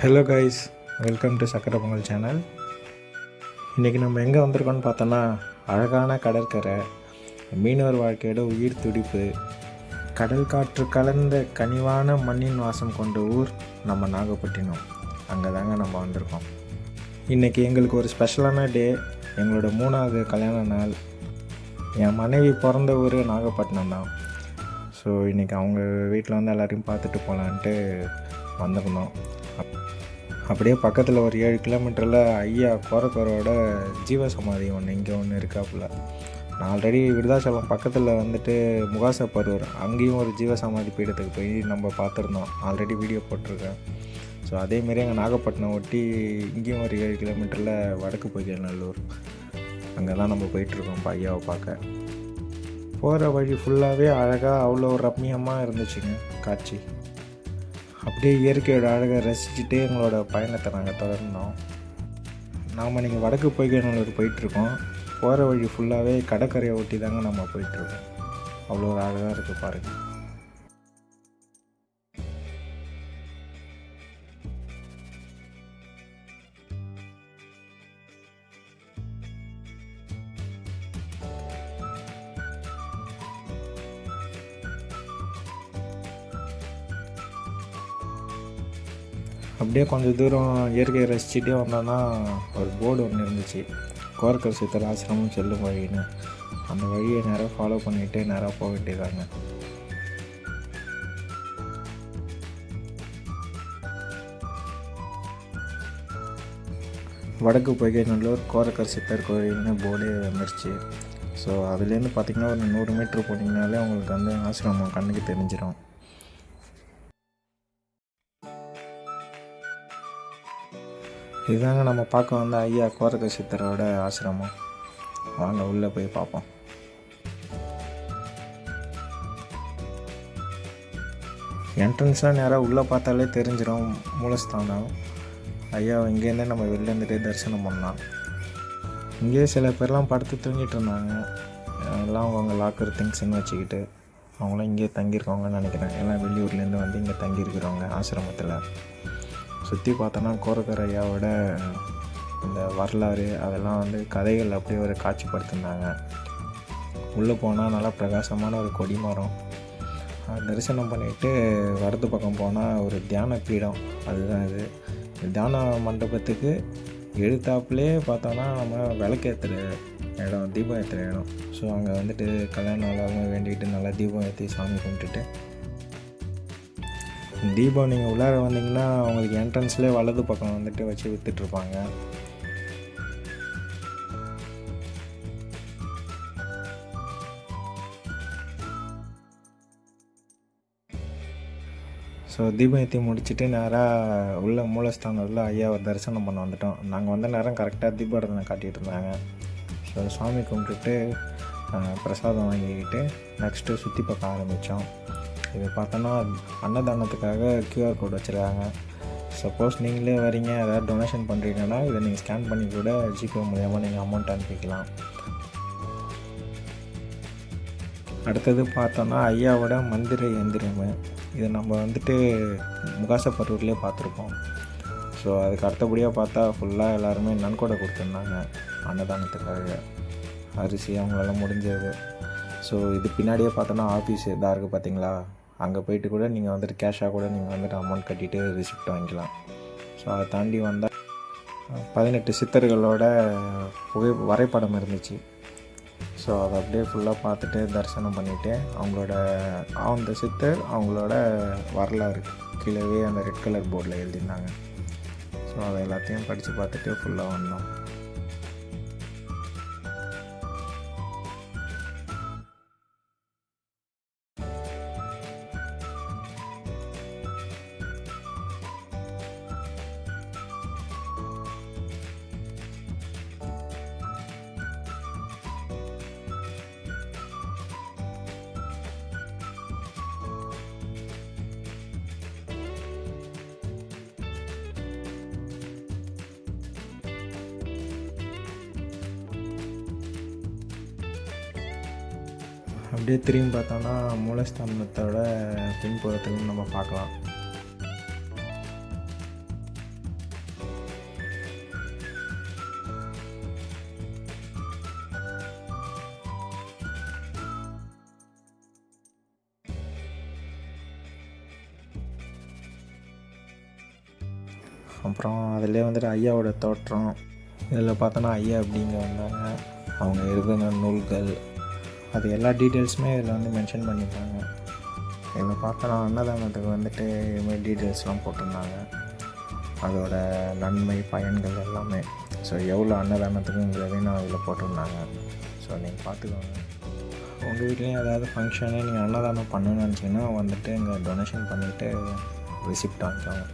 Hello guys welcome to சக்கரை Pongal channel இன்றைக்கி நம்ம எங்கே வந்திருக்கோம்னு பார்த்தோன்னா அழகான கடற்கரை மீனவர் வாழ்க்கையோட உயிர் துடிப்பு கடல் காற்று கலந்த கனிவான மண்ணின் வாசம் கொண்ட ஊர் நம்ம நாகப்பட்டினம். அங்கே தாங்க நம்ம வந்திருக்கோம். இன்றைக்கி எங்களுக்கு ஒரு ஸ்பெஷலான டே எங்களோட மூணாவது கல்யாண நாள். என் மனைவி பிறந்த ஊர் நாகப்பட்டினம் தான். ஸோ இன்றைக்கி அவங்க வீட்டில் வந்து எல்லாரையும் பார்த்துட்டு போகலான்ட்டு வந்திருந்தோம். அப்படியே பக்கத்தில் ஒரு ஏழு கிலோமீட்டரில் ஐயா கோரக்கரோட ஜீவசமாதி ஒன்று இங்கே ஒன்று இருக்காப்புல. நான் ஆல்ரெடி விருதாச்சலம் பக்கத்தில் வந்துட்டு முகாசப்பரூர் அங்கேயும் ஒரு ஜீவசமாதி பீடத்துக்கு போய் நம்ம பார்த்துருந்தோம். ஆல்ரெடி வீடியோ போட்டிருக்கேன். ஸோ அதேமாரி எங்கள் நாகப்பட்டினம் ஒட்டி இங்கேயும் ஒரு ஏழு கிலோமீட்டரில் வடக்கு பொய்கநல்லூர் அங்கே தான் நம்ம போயிட்டுருக்கோம் இப்போ ஐயாவை பார்க்க. போகிற வழி ஃபுல்லாகவே அழகாக அவ்வளோ ரம்மியமாக இருந்துச்சுங்க காட்சி. அப்படியே இயற்கையோட அழகை ரசிச்சுட்டு எங்களோட பயணத்தை நாங்கள் தொடர்ந்தோம். நாம் நீங்கள் வடக்கு பொய்கநல்லூர் போயிட்டுருக்கோம். போகிற வழி ஃபுல்லாகவே கடற்கரையை ஒட்டி தாங்க நம்ம போயிட்டுருக்கோம். அவ்வளோ ஒரு அழகாக இருக்குது பாருங்கள் அப்படியே கொஞ்சம் தூரம் இயற்கையை ரசிச்சுட்டே வந்தோன்னா ஒரு போர்டு ஒன்று இருந்துச்சு. கோரக்கர் சித்தர் ஆசிரமம் செல்லும் வழின்னு. அந்த வழியை நேராக ஃபாலோ பண்ணிகிட்டே நேராக போக வேண்டியதாங்க வடக்கு பொய்கைநல்லூர் கோரக்கர் சித்தர் கோயில்னு போர்டே வந்துருச்சு ஸோ அதுலேருந்து பார்த்தீங்கன்னா ஒரு நூறு மீட்ரு போனீங்கனாலே உங்களுக்கு வந்து ஆசிரமம் கண்ணுக்கு தெரிஞ்சிடும் இதுதாங்க நம்ம பார்க்க வந்த ஐயா கோரக சித்தரோட ஆசிரமம். வாங்க உள்ளே போய் பார்ப்போம். என்ட்ரன்ஸ்லாம் நேராக உள்ளே பார்த்தாலே தெரிஞ்சிடும் மூலஸ்தானம். ஐயா இங்கேருந்தே நம்ம வெளிலேருந்துட்டே தரிசனம் பண்ணலாம். இங்கேயே சில பேர்லாம் படுத்து தூங்கிட்டு இருந்தாங்க. எல்லாம் அவங்க லாக்கர் திங்ஸ்ன்னு வச்சுக்கிட்டு அவங்களாம் இங்கேயே தங்கியிருக்கவங்கன்னு நினைக்கிறேன். எல்லாம் வெளியூர்லேருந்து வந்து இங்கே தங்கியிருக்கிறவங்க ஆசிரமத்தில். சுற்றி பார்த்தோன்னா கோரக்கரையாவோட இந்த வரலாறு அதெல்லாம் வந்து கதைகள் அப்படியே ஒரு காட்சிப்படுத்தினாங்க உள்ளே போனால் நல்லா பிரகாசமான ஒரு கொடிமரம். மரம் தரிசனம் பண்ணிவிட்டு வரது பக்கம் போனால் ஒரு தியான பீடம். அதுதான் இது. தியான மண்டபத்துக்கு எழுத்தாப்புலே பார்த்தோன்னா நம்ம விளக்கேற்றுற இடம் தீபம் ஏற்றுற இடம். ஸோ அங்கே வந்துட்டு கல்யாணம் நாளாக வேண்டிக்கிட்டு நல்லா தீபம் ஏற்றி சாமி கும்பிட்டுட்டு தீபம் நீங்கள் உள்ளார வந்தீங்கன்னா உங்களுக்கு என்ட்ரன்ஸ்லேயே வலது பக்கம் வந்துட்டு வச்சு விற்றுட்ருப்பாங்க ஸோ தீபம் ஏற்றி முடிச்சுட்டு நேராக உள்ள மூலஸ்தானத்தில் ஐயாவை தரிசனம் பண்ண வந்துட்டோம். நாங்கள் வந்த நேரம் கரெக்டாக தீபாரதனை காட்டிகிட்டு இருந்தாங்க. ஸோ சாமி கும்பிட்டுட்டு பிரசாதம் வாங்கிக்கிட்டு நெக்ஸ்ட்டு சுற்றி பார்க்க ஆரம்பித்தோம் இது பார்த்தோன்னா அன்னதானத்துக்காக க்யூஆர் கோட் வச்சுருக்காங்க. சப்போஸ் நீங்களே வரீங்க ஏதாவது டொனேஷன் பண்ணுறீங்கன்னா இதை நீங்கள் ஸ்கேன் பண்ணி கூட ஜிபே மூலியமாக நீங்கள் அமௌண்ட் அனுப்பிக்கலாம். அடுத்தது பார்த்தோன்னா ஐயாவோட மந்திர எந்திரம் இது நம்ம வந்துட்டு முகாசப்பரூர்லேயே பார்த்துருப்போம். ஸோ அதுக்கு அடுத்தபடியாக பார்த்தா ஃபுல்லாக எல்லாருமே நன்கொடை கொடுத்துருந்தாங்க அன்னதானத்துக்காக. அரிசி அவங்களால முடிஞ்சது. ஸோ இது பின்னாடியே பார்த்தோன்னா ஆஃபீஸ் இதாக இருக்குது பார்த்தீங்களா? அங்கே போயிட்டு கூட நீங்கள் வந்துட்டு கேஷாக கூட நீங்கள் வந்துட்டு அமௌண்ட் கட்டிட்டு ரிசிப்ட் வாங்கிக்கலாம். ஸோ அதை தாண்டி வந்தால் பதினெட்டு சித்தர்களோட புகை வரைபடம் இருந்துச்சு. ஸோ அதை அப்படியே ஃபுல்லாக பார்த்துட்டு தரிசனம் பண்ணிவிட்டு அவங்களோட அந்த சித்தர் அவங்களோட வரலாறு கீழே அந்த ரெட் கலர் போர்டில் எழுதியிருந்தாங்க. ஸோ அதை எல்லாத்தையும் படித்து பார்த்துட்டு ஃபுல்லாக வந்தோம். அப்படியே திரும்பி பார்த்தோம்னா மூலஸ்தம்பத்தோட பின்புறத்துலேருந்து நம்ம பார்க்கலாம். அப்புறம் அதிலே வந்துட்டு ஐயாவோட தோற்றம். இதில் பார்த்தோன்னா ஐயா அப்படிங்க வந்தாங்க அவங்க இருக்கிற நூல்கள் அது எல்லா டீட்டெயில்ஸுமே இதில் வந்து மென்ஷன் பண்ணியிருந்தாங்க இதில் பார்த்தோன்னா அன்னதானத்துக்கு வந்துட்டு இதுமாதிரி டீட்டெயில்ஸ்லாம் போட்டிருந்தாங்க. அதோட நன்மை பயன்கள் எல்லாமே. ஸோ எவ்வளோ அன்னதானத்துக்குங்கிறதையும் நான் அதில் போட்டிருந்தாங்க. ஸோ நீங்கள் பார்த்துக்கோங்க. உங்கள் வீட்லேயும் ஏதாவது ஃபங்க்ஷனு நீங்கள் அன்னதானம் பண்ணணும்னு நினச்சிங்கன்னா வந்துட்டு இங்கே டொனேஷன் பண்ணிவிட்டு ரிசிப்ட் வாங்கிக்கோங்க.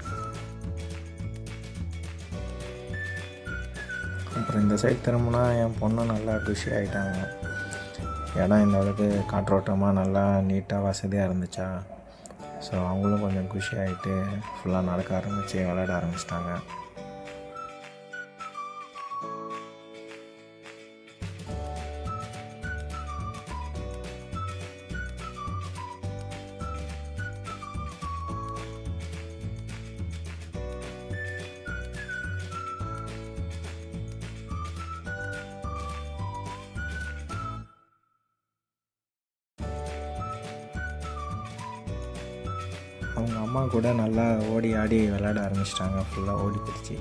அப்புறம் இந்த சைடு திரும்பினா என் பொண்ணு நல்லா குஷி ஆகிட்டாங்க இடம் இந்த அளவுக்கு காற்றோட்டமாக நல்லா நீட்டாக வசதியாக இருந்துச்சா. ஸோ அவங்களும் கொஞ்சம் குஷி ஆகிட்டு ஃபுல்லாக நடக்க ஆரம்பித்து விளையாட ஆரம்பிச்சிட்டாங்க. அவங்க அம்மா கூட நல்லா ஓடி ஆடி விளையாட ஆரம்பிச்சிட்டாங்க. ஃபுல்லாக ஓடி பிடிச்சி.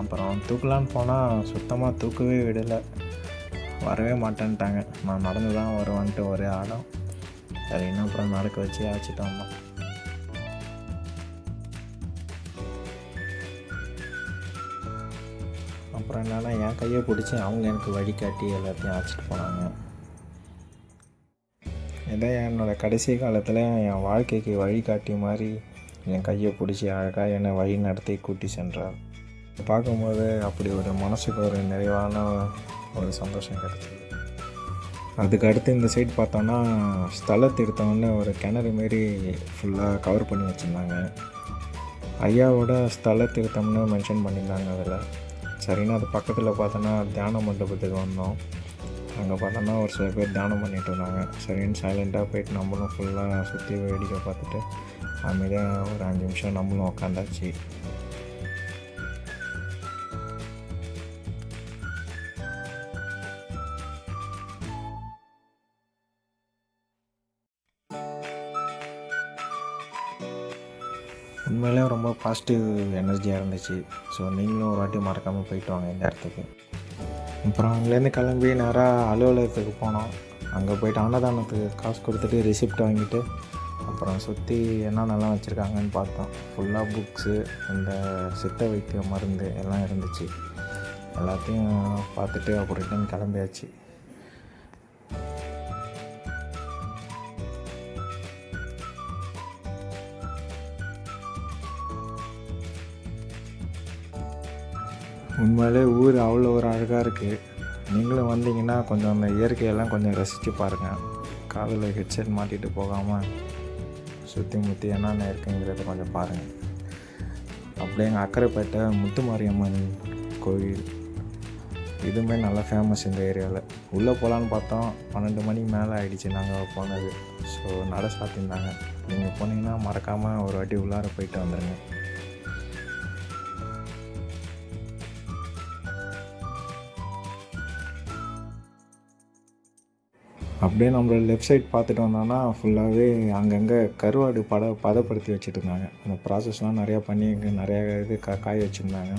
அப்புறம் தூக்கலான்னு போனால் சுத்தமாக தூக்கவே விடலை. வரவே மாட்டேன்ட்டாங்க. நான் நடந்து தான் வருவான்ட்டு ஒரே ஆடம். சரின்னு அப்புறம் நடக்க வச்சு ஆச்சுட்டோம்மா அப்புறம் என்னன்னா என் கையை பிடிச்சி அவங்க எனக்கு வழிகாட்டி எல்லாத்தையும் அழைச்சிட்டு போனாங்க. இதான் என்னோடய கடைசி காலத்தில் என் வாழ்க்கைக்கு வழிகாட்டி மாதிரி என் கையை பிடிச்சி அழகாக என்னை வழி நடத்தி கூட்டி சென்றார். பார்க்கும்போது அப்படி ஒரு மனசுக்கு ஒரு நிறைவான ஒரு சந்தோஷம் கிடச்சிது. அதுக்கு அடுத்து இந்த சைடு பார்த்தோன்னா ஸ்தல தீர்த்தம்னு ஒரு கிணறு மாரி ஃபுல்லாக கவர் பண்ணி வச்சுருந்தாங்க. ஐயாவோட ஸ்தல தீர்த்தம்னு மென்ஷன் பண்ணியிருந்தாங்க அதில். சரின்னு அது பக்கத்தில் பார்த்தோன்னா தியான மண்டபத்துக்கு வந்தோம். அங்கே பார்த்தோன்னா ஒரு சில பேர் தியானம் பண்ணிட்டு இருந்தாங்க. சரின்னு சைலண்ட்டாக போயிட்டு நம்மளும் ஃபுல்லாக சுற்றி வேடிக்கை பார்த்துட்டு அமைதியாக ஒரு அஞ்சு நிமிஷம் நம்மளும் உக்காந்தாச்சு. ரொம்ப பாசிட்டிவ் எனர்ஜியாக இருந்துச்சு. ஸோ நீங்களும் ஒரு வாட்டி மறக்காமல் போயிட்டு வாங்க இந்த இடத்துக்கு. அப்புறம் அங்கேருந்து கிளம்பி நேராக அலுவலகத்துக்கு போனோம். அங்கே போயிட்டு அன்னதானத்துக்கு காசு கொடுத்துட்டு ரிசிப்ட் வாங்கிட்டு அப்புறம் சுற்றி என்னென்னலாம் வச்சுருக்காங்கன்னு பார்த்தோம். ஃபுல்லாக புக்ஸு இந்த சித்த வைத்திய மருந்து எல்லாம் இருந்துச்சு. எல்லாத்தையும் பார்த்துட்டு அப்புறம் ரிட்டன் கிளம்பியாச்சு. உண்மையிலே ஊர் அவ்வளோ ஒரு அழகாக இருக்குது நீங்களும் வந்தீங்கன்னா கொஞ்சம் அந்த இயற்கையெல்லாம் கொஞ்சம் ரசித்து பாருங்கள் காதில் ஹெட்செட் மாட்டிட்டு போகாமல் சுற்றி முற்றி என்னென்ன இருக்குங்கிறத கொஞ்சம் பாருங்கள் அப்படியே எங்கள் அக்கரைப்பேட்டை முத்துமாரியம்மன் கோவில் இதுவுமே நல்லா ஃபேமஸ் இந்த ஏரியாவில் உள்ளே போகலான்னு பார்த்தோம். பன்னெண்டு மணிக்கு மேலே ஆகிடுச்சு நாங்கள் போனது. ஸோ நட சாத்தியிருந்தாங்க நீங்கள் போனீங்கன்னா மறக்காமல் ஒரு வாட்டி உள்ளார போயிட்டு வந்துடுங்க அப்படியே நம்மளோட லெஃப்ட் சைட் பார்த்துட்டு வந்தோம்னா ஃபுல்லாகவே அங்கங்கே கருவாடு பத பதப்படுத்தி வச்சுட்டு இருந்தாங்க அந்த ப்ராசஸ்லாம் நிறையா பண்ணி இங்கே நிறையா இது கா காய வச்சுருந்தாங்க.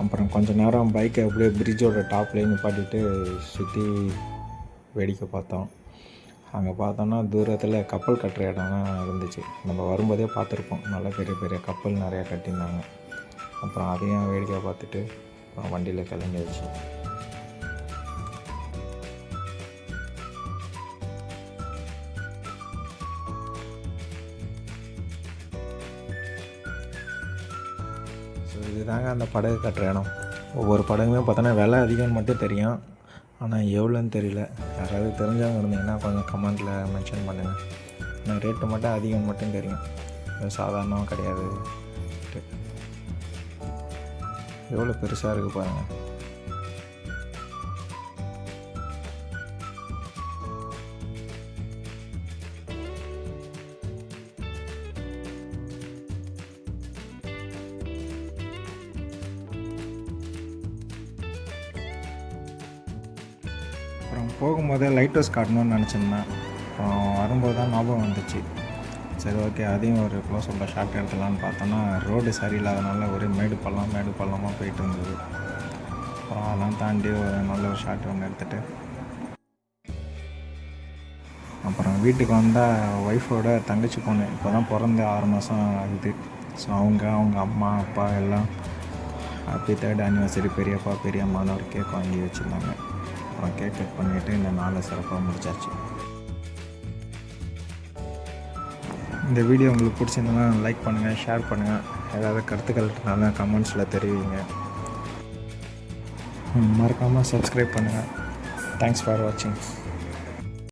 அப்புறம் கொஞ்சம் நேரம் பைக்கை அப்படியே பிரிட்ஜோட டாப்லேயே நிப்பாட்டிட்டு சுற்றி வேடிக்கை பார்த்தோம். அங்கே பார்த்தோன்னா தூரத்தில் கப்பல் கட்டுற இடம்லாம் இருந்துச்சு. நம்ம வரும்போதே பார்த்துருப்போம். நல்ல பெரிய பெரிய கப்பல் நிறையா கட்டியிருந்தாங்க. அப்புறம் அதையும் வேடிக்கை பார்த்துட்டு அப்புறம் வண்டியில் கிளம்பியாச்சு. இதுதாங்க அந்த படகு கட்டுற இடம். ஒவ்வொரு படகுமே பார்த்தோன்னா விலை அதிகம்னு மட்டும் தெரியும். ஆனால் எவ்வளோன்னு தெரியல. யாராவது தெரிஞ்சவங்க இருந்தீங்கன்னா கொஞ்சம் கமெண்ட்டில் மென்ஷன் பண்ணுங்கள் ஆனால் ரேட்டு மட்டும் அதிகம் மட்டும் தெரியும். இது சாதாரணமாக கிடையாது. எவ்வளோ பெருசாக இருக்குது பாருங்கள் போகும்போதே லைட் ஹவுஸ் காட்டணும்னு நினச்சிருந்தேன். அப்புறம் வரும்போது தான் ஞாபகம் வந்துச்சு. சரி ஓகே அதையும் ஒரு க்ளோஸ் அப்பில் ஷார்ட் எடுத்துலான்னு பார்த்தோன்னா ரோடு சரியில்லாதனால ஒரே மேடு பள்ளம் மேடு பள்ளமாக போயிட்டு இருந்தது. அப்புறம் அதெல்லாம் தாண்டி ஒரு நல்ல ஒரு ஷார்ட் ஒன்று எடுத்துகிட்டு அப்புறம் வீட்டுக்கு வந்தால் ஒய்ஃபோட தங்கச்சி பொண்ணு. இப்போ தான் பிறந்து ஆறு மாதம் ஆகுது. ஸோ அவங்க அவங்க அம்மா அப்பா எல்லாம் ஹாப்பி தேர்ட் ஆனிவர்சரி பெரியப்பா பெரியம்மான்னு ஒரு கேக் வாங்கி வச்சுருந்தாங்க. அப்புறம் கேக் கட் பண்ணிவிட்டு இந்த நாளை சிறப்பாக முடிச்சாச்சு. இந்த வீடியோ உங்களுக்கு பிடிச்சிருந்தனா லைக் பண்ணுங்கள் ஷேர் பண்ணுங்கள் ஏதாவது கருத்துக்கள் இருந்தாலும் கமெண்ட்ஸில் தெரிவிங்க. மறக்காமல் சப்ஸ்கிரைப் பண்ணுங்கள் தேங்க்ஸ் ஃபார் வாட்சிங்